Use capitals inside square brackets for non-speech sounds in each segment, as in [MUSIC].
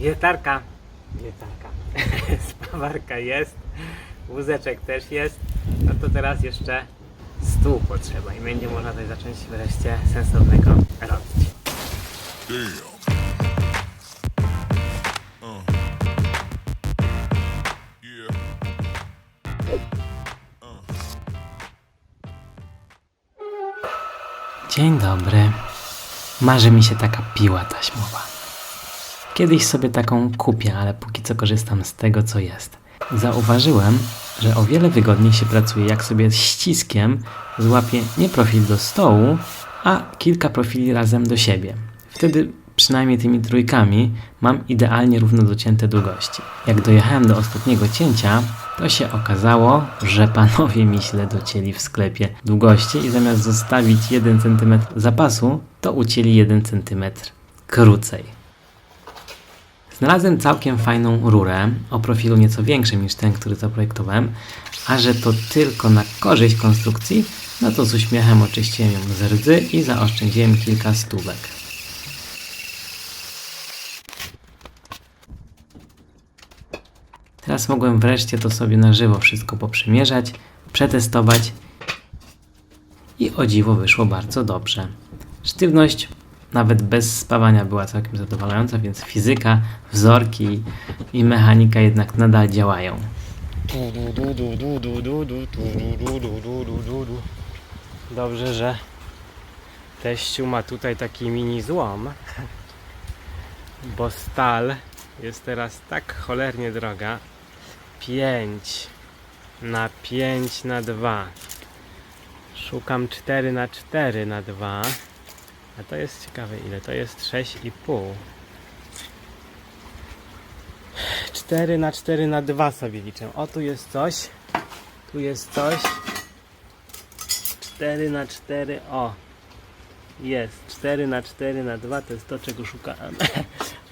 Wiertarka. Wiertarka. [LAUGHS] Spawarka jest. Wózeczek też jest. No to teraz jeszcze stół potrzeba i będzie można coś zacząć wreszcie sensownego robić. Dzień dobry. Marzy mi się taka piła taśmowa. Kiedyś sobie taką kupię, ale póki co korzystam z tego, co jest. Zauważyłem, że o wiele wygodniej się pracuje, jak sobie ściskiem złapię nie profil do stołu, a kilka profili razem do siebie. Wtedy przynajmniej tymi trójkami mam idealnie równo docięte długości. Jak dojechałem do ostatniego cięcia, to się okazało, że panowie mi źle docięli w sklepie długości i zamiast zostawić 1 cm zapasu, to ucięli 1 cm krócej. Znalazłem całkiem fajną rurę o profilu nieco większym niż ten, który zaprojektowałem, a że to tylko na korzyść konstrukcji, no to z uśmiechem oczyściłem ją z rdzy i zaoszczędziłem kilka stówek. Teraz mogłem wreszcie to sobie na żywo wszystko poprzymierzać, przetestować i o dziwo wyszło bardzo dobrze. Sztywność nawet bez spawania była całkiem zadowalająca, więc fizyka, wzorki i mechanika jednak nadal działają. Dobrze, że teściu ma tutaj taki mini złom, bo stal jest teraz tak cholernie droga. 5 na 5 na 2. Szukam 4 na 4 na 2. A to jest ciekawe ile. To jest 6,5. 4 na 4 na 2 sobie liczę. O tu jest coś. Tu jest coś. 4 na 4. O. Jest. 4 na 4 na 2 to jest to czego szukałem. [LAUGHS]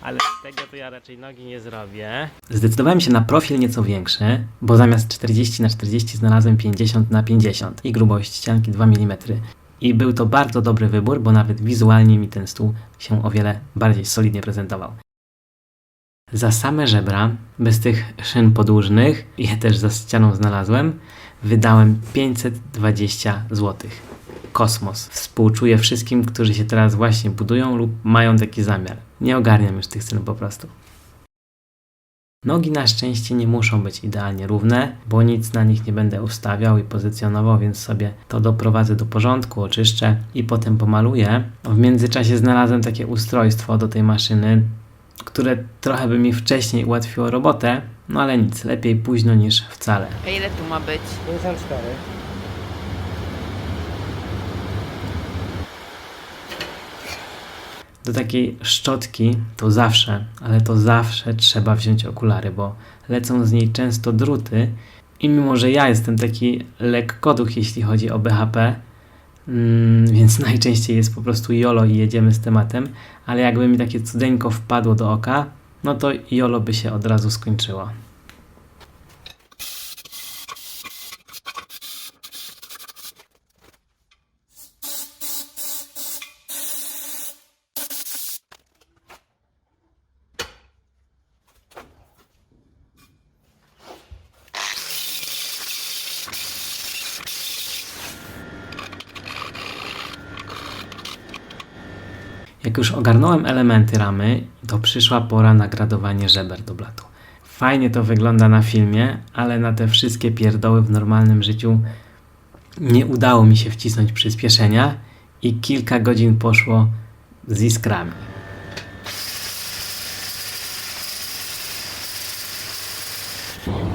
Ale z tego to ja raczej nogi nie zrobię. Zdecydowałem się na profil nieco większy, bo zamiast 40 na 40 znalazłem 50 na 50 i grubość ścianki 2 mm. I był to bardzo dobry wybór, bo nawet wizualnie mi ten stół się o wiele bardziej solidnie prezentował. Za same żebra, bez tych szyn podłużnych, je też za ścianą znalazłem, wydałem 520 zł. Kosmos. Współczuję wszystkim, którzy się teraz właśnie budują lub mają taki zamiar. Nie ogarniam już tych cen po prostu. Nogi na szczęście nie muszą być idealnie równe, bo nic na nich nie będę ustawiał i pozycjonował, więc sobie to doprowadzę do porządku, oczyszczę i potem pomaluję. W międzyczasie znalazłem takie ustrojstwo do tej maszyny, które trochę by mi wcześniej ułatwiło robotę, no ale nic, lepiej późno niż wcale. A ile tu ma być? 54. Do takiej szczotki to zawsze, ale to zawsze trzeba wziąć okulary, bo lecą z niej często druty i mimo, że ja jestem taki lekkoduch, jeśli chodzi o BHP, mm, [LAUGHS] więc najczęściej jest po prostu jolo i jedziemy z tematem, ale jakby mi takie cudeńko wpadło do oka, no to jolo by się od razu skończyło. Już ogarnąłem elementy ramy, to przyszła pora na gradowanie żeber do blatu. Fajnie to wygląda na filmie, ale na te wszystkie pierdoły w normalnym życiu nie udało mi się wcisnąć przyspieszenia i kilka godzin poszło z iskrami.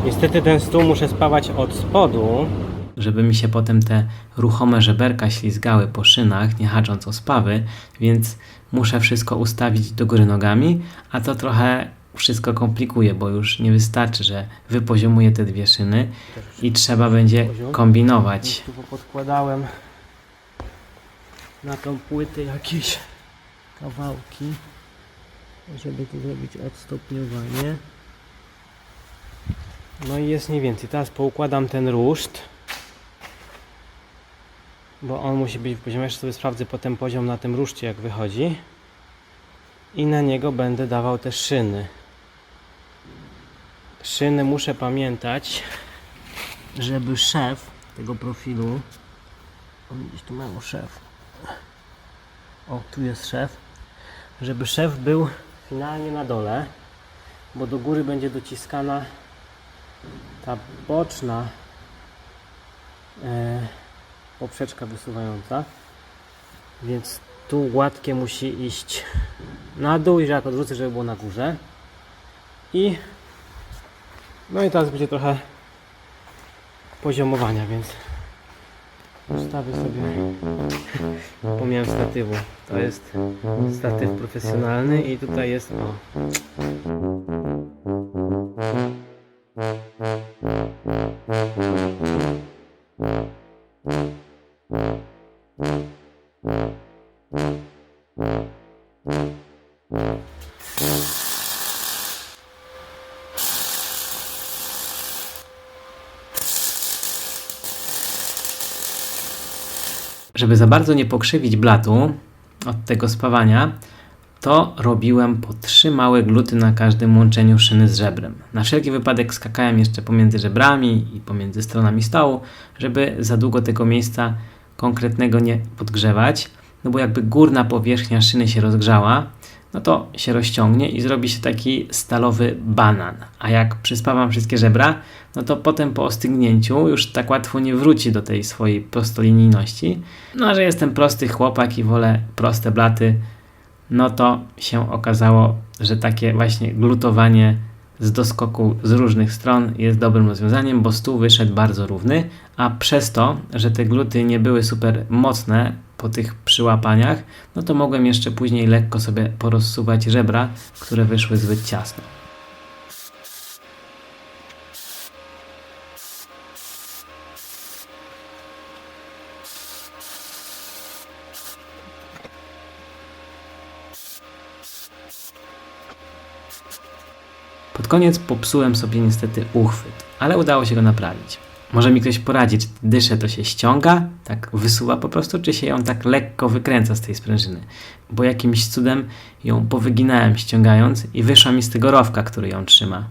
Niestety ten stół muszę spawać od spodu, żeby mi się potem te ruchome żeberka ślizgały po szynach, nie hacząc o spawy, więc muszę wszystko ustawić do góry nogami, a to trochę wszystko komplikuje, bo już nie wystarczy, że wypoziomuję te dwie szyny i trzeba będzie kombinować. Tu podkładałem na tą płytę jakieś kawałki, żeby tu zrobić odstopniowanie. No i jest mniej więcej. Teraz poukładam ten ruszt. Bo on musi być w poziomie. Jeszcze sobie sprawdzę potem poziom na tym ruszcie jak wychodzi. I na niego będę dawał te szyny. szyny muszę pamiętać, żeby szef tego profilu. O, gdzieś tu mamy szef. O, tu jest szef. Żeby szef był finalnie na dole, bo do góry będzie dociskana ta boczna e, poprzeczka wysuwająca. Więc tu gładkie musi iść na dół i jak odwrócę, żeby było na górze. I no i teraz będzie trochę poziomowania, więc ustawię sobie pomijam statywu. To jest statyw profesjonalny i tutaj jest o, Żeby za bardzo nie pokrzywić blatu od tego spawania, to robiłem po trzy małe gluty na każdym łączeniu szyny z żebrem. Na wszelki wypadek skakałem jeszcze pomiędzy żebrami i pomiędzy stronami stołu, żeby za długo tego miejsca konkretnego nie podgrzewać, no bo jakby górna powierzchnia szyny się rozgrzała, no to się rozciągnie i zrobi się taki stalowy banan. A jak przyspawam wszystkie żebra, no to potem po ostygnięciu już tak łatwo nie wróci do tej swojej prostolinijności. No a że jestem prosty chłopak i wolę proste blaty, no to się okazało, że takie właśnie glutowanie z doskoku z różnych stron jest dobrym rozwiązaniem, bo stół wyszedł bardzo równy, a przez to, że te gluty nie były super mocne po tych przyłapaniach, no to mogłem jeszcze później lekko sobie porozsuwać żebra, które wyszły zbyt ciasno. Pod koniec popsułem sobie niestety uchwyt, ale udało się go naprawić. Może mi ktoś poradzi, czy dyszę to się ściąga, tak wysuwa po prostu, czy się ją tak lekko wykręca z tej sprężyny. Bo jakimś cudem ją powyginałem ściągając i wyszła mi z tego rowka, który ją trzyma.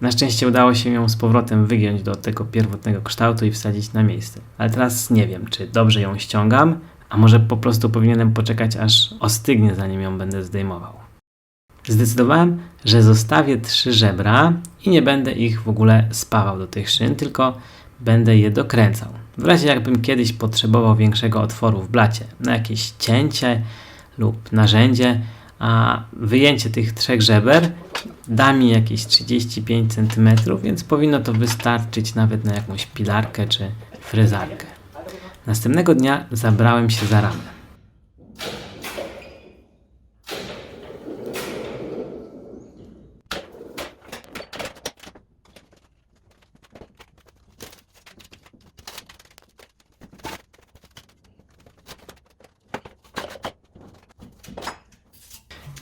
Na szczęście udało się ją z powrotem wygiąć do tego pierwotnego kształtu i wsadzić na miejsce. Ale teraz nie wiem, czy dobrze ją ściągam, a może po prostu powinienem poczekać aż ostygnie, zanim ją będę zdejmował. Zdecydowałem, że zostawię trzy żebra i nie będę ich w ogóle spawał do tych szyn, tylko będę je dokręcał. W razie jakbym kiedyś potrzebował większego otworu w blacie na jakieś cięcie lub narzędzie, a wyjęcie tych trzech żeber da mi jakieś 35 cm, więc powinno to wystarczyć nawet na jakąś pilarkę czy frezarkę. Następnego dnia zabrałem się za ramę.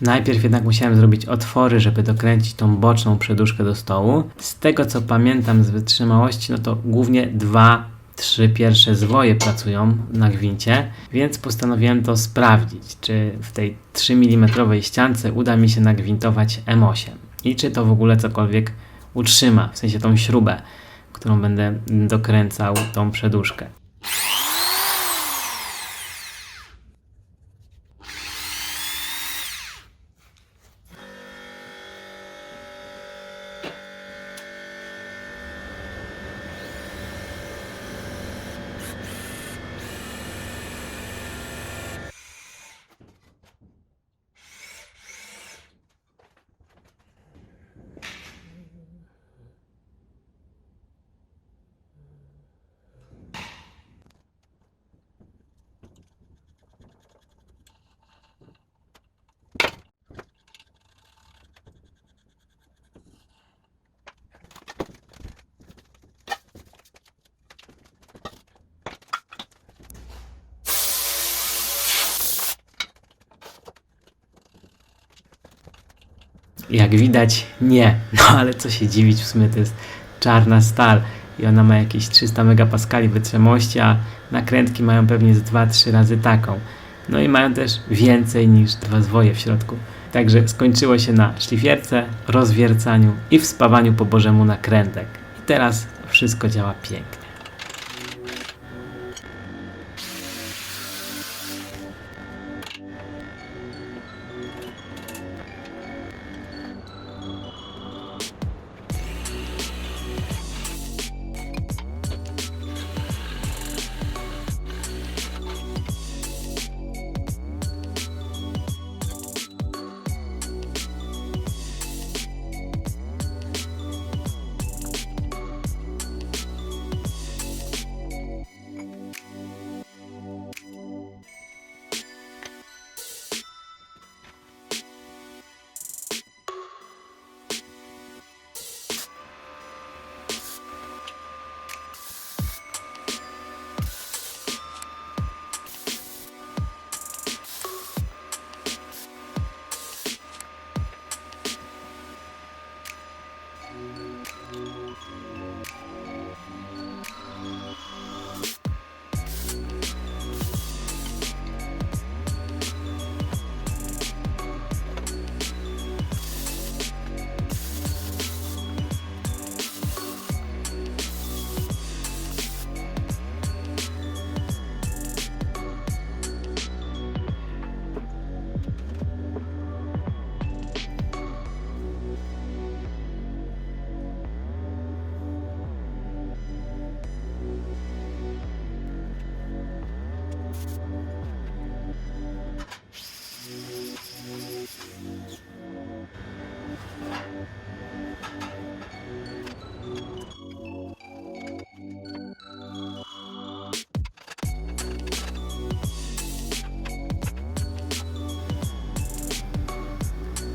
Najpierw jednak musiałem zrobić otwory, żeby dokręcić tą boczną przeduszkę do stołu. Z tego co pamiętam z wytrzymałości, no to głównie dwa, trzy pierwsze zwoje pracują na gwincie, więc postanowiłem to sprawdzić, czy w tej 3 mm ściance uda mi się nagwintować M8 i czy to w ogóle cokolwiek utrzyma, w sensie tą śrubę, którą będę dokręcał tą przeduszkę. Jak widać, nie. No ale co się dziwić, w sumie to jest czarna stal i ona ma jakieś 300 megapaskali wytrzymałości, a nakrętki mają pewnie z 2-3 razy taką. No i mają też więcej niż dwa zwoje w środku. Także skończyło się na szlifierce, rozwiercaniu i wspawaniu po bożemu nakrętek. I teraz wszystko działa pięknie.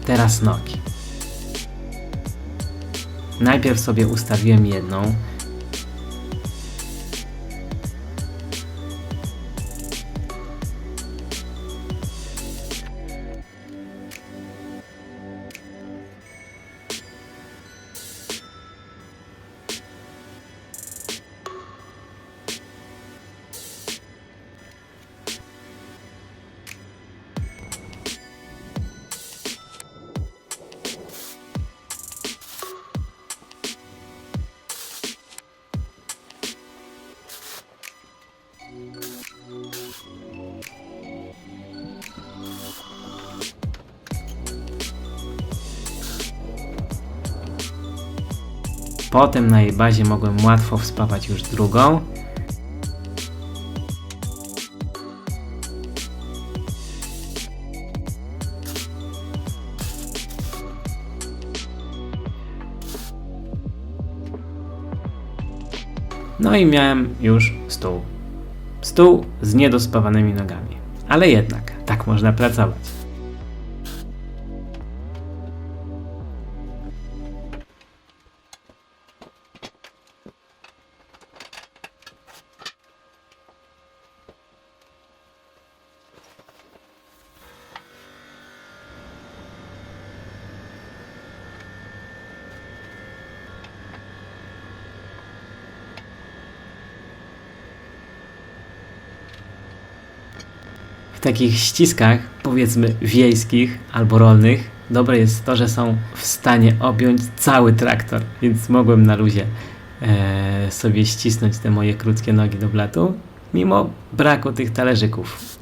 Teraz nogi. Najpierw sobie ustawiłem jedną, Potem na jej bazie mogłem łatwo wspawać już drugą. No i miałem już stół. Stół z niedospawanymi nogami. Ale jednak, tak można pracować. Takich ściskach, powiedzmy wiejskich albo rolnych, dobre jest to, że są w stanie objąć cały traktor, więc mogłem na luzie e, sobie ścisnąć te moje krótkie nogi do blatu, mimo braku tych talerzyków.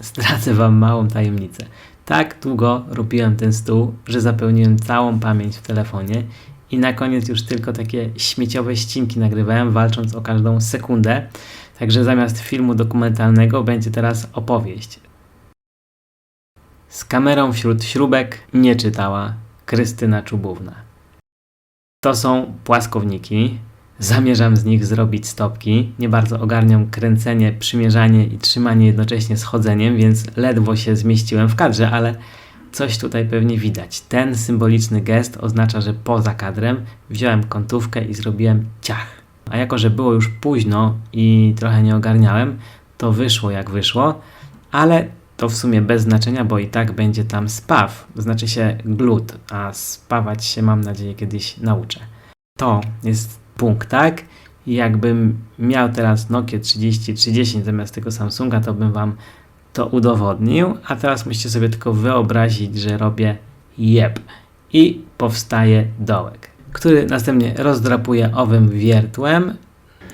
Zdradzę Wam małą tajemnicę. Tak długo robiłem ten stół, że zapełniłem całą pamięć w telefonie i na koniec już tylko takie śmieciowe ścinki nagrywałem, walcząc o każdą sekundę. Także zamiast filmu dokumentalnego będzie teraz opowieść. Z kamerą wśród śrubek nie czytała Krystyna Czubówna. To są płaskowniki. Zamierzam z nich zrobić stopki. Nie bardzo ogarniam kręcenie, przymierzanie i trzymanie jednocześnie z chodzeniem, więc ledwo się zmieściłem w kadrze, ale coś tutaj pewnie widać. Ten symboliczny gest oznacza, że poza kadrem wziąłem kątówkę i zrobiłem ciach. A jako, że było już późno i trochę nie ogarniałem, to wyszło jak wyszło, ale to w sumie bez znaczenia, bo i tak będzie tam spaw, znaczy się glut, a spawać się mam nadzieję kiedyś nauczę. To jest punkt, tak? I jakbym miał teraz Nokia 3030 zamiast tego Samsunga, to bym wam to udowodnił, a teraz musicie sobie tylko wyobrazić, że robię jeb i powstaje dołek, który następnie rozdrapuję owym wiertłem,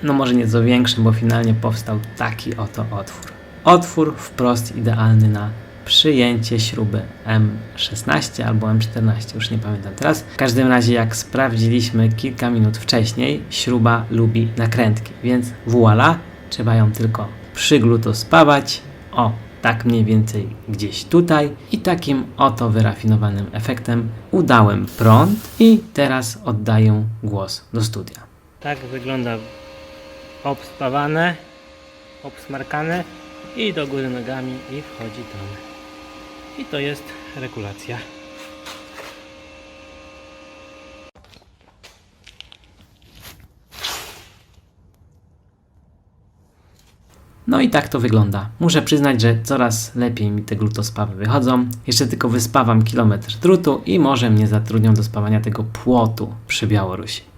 no może nieco większym, bo finalnie powstał taki oto otwór. Otwór wprost idealny na przyjęcie śruby M16 albo M14, już nie pamiętam teraz. W każdym razie, jak sprawdziliśmy kilka minut wcześniej, śruba lubi nakrętki, więc voila, trzeba ją tylko przyglutospawać. O, tak mniej więcej gdzieś tutaj. I takim oto wyrafinowanym efektem udałem prąd i teraz oddaję głos do studia. Tak wygląda obspawane, obsmarkane i do góry nogami i wchodzi tam. I to jest regulacja. No i tak to wygląda. Muszę przyznać, że coraz lepiej mi te glutospawy wychodzą. Jeszcze tylko wyspawam kilometr drutu i może mnie zatrudnią do spawania tego płotu przy Białorusi.